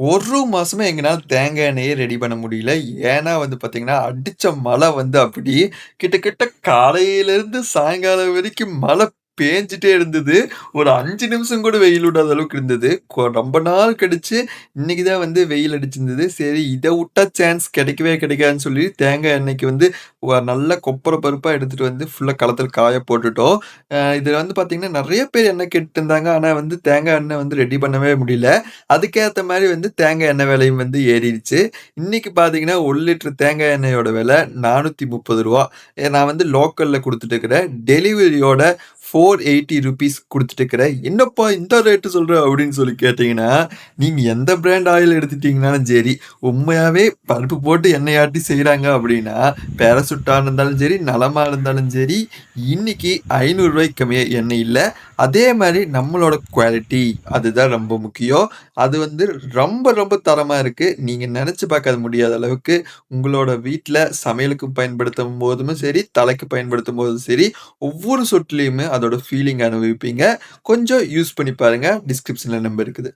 ஒரு மாதமே எங்கனால தேங்காய் எண்ணெயே ரெடி பண்ண முடியல. ஏன்னா வந்து பார்த்தீங்கன்னா, அடிச்ச மழை வந்து அப்படி கிட்டத்தட்ட காலையிலேருந்து சாயங்காலம் வரைக்கும் மழை பேஞ்சிட்டே இருந்தது. ஒரு அஞ்சு நிமிஷம் கூட வெயில் விடாத அளவுக்கு இருந்தது. ரொம்ப நாள் கடிச்சு இன்னைக்கு தான் வந்து வெயில் அடிச்சிருந்தது. சரி இதை விட்டா சான்ஸ் கிடைக்கவே கிடைக்காதுன்னு சொல்லி தேங்காய் எண்ணெய்க்கு வந்து நல்ல கொப்பர பருப்பாக எடுத்துகிட்டு வந்து ஃபுல்லாக களத்தில் காய போட்டுட்டோம். இதில் வந்து பார்த்தீங்கன்னா, நிறைய பேர் எண்ணெய் கேட்டுருந்தாங்க. ஆனால் வந்து தேங்காய் எண்ணெய் வந்து ரெடி பண்ணவே முடியல. அதுக்கேற்ற மாதிரி வந்து தேங்காய் எண்ணெய் விலையும் வந்து ஏறிடுச்சு இன்றைக்கி பார்த்தீங்கன்னா, ஒரு லிட்டர் தேங்காய் எண்ணெயோட விலை நானூற்றி முப்பது ரூபா நான் வந்து லோக்கலில் கொடுத்துட்டு இருக்கிறேன். டெலிவரியோட ₹480 குடுத்துட்டு இருக்கிறேன். "என்னப்பா இந்த ரேட்டு சொல்கிற அப்படின்னு சொல்லி கேட்டிங்கன்னா நீங்கள் எந்த பிராண்ட் ஆயில் எடுத்துட்டிங்கனாலும் சரி, உண்மையாகவே பருப்பு போட்டு எண்ணெயாட்டி செய்கிறாங்க அப்படின்னா, பேராசூட்டா இருந்தாலும் சரி, நலமாக இருந்தாலும் சரி, இன்றைக்கி ஐநூறுரூவாய்க்கு கம்மியாக எண்ணெய் இல்லை அதே மாதிரி நம்மளோட குவாலிட்டி அதுதான் ரொம்ப முக்கியம். அது வந்து ரொம்ப ரொம்ப தரமாக இருக்குது நீங்கள் நினச்சி பார்க்க முடியாத அளவுக்கு உங்களோட வீட்டில் சமையலுக்கு பயன்படுத்தும் போதும் சரி, தலைக்கு பயன்படுத்தும் போதும் சரி, ஒவ்வொரு சொட்டுலயுமே அதோட ஃபீலிங் அனுபவிப்பீங்க. கொஞ்சம் யூஸ் பண்ணி பாருங்க. டிஸ்கிரிப்ஷன்ல நம்பர் இருக்குது.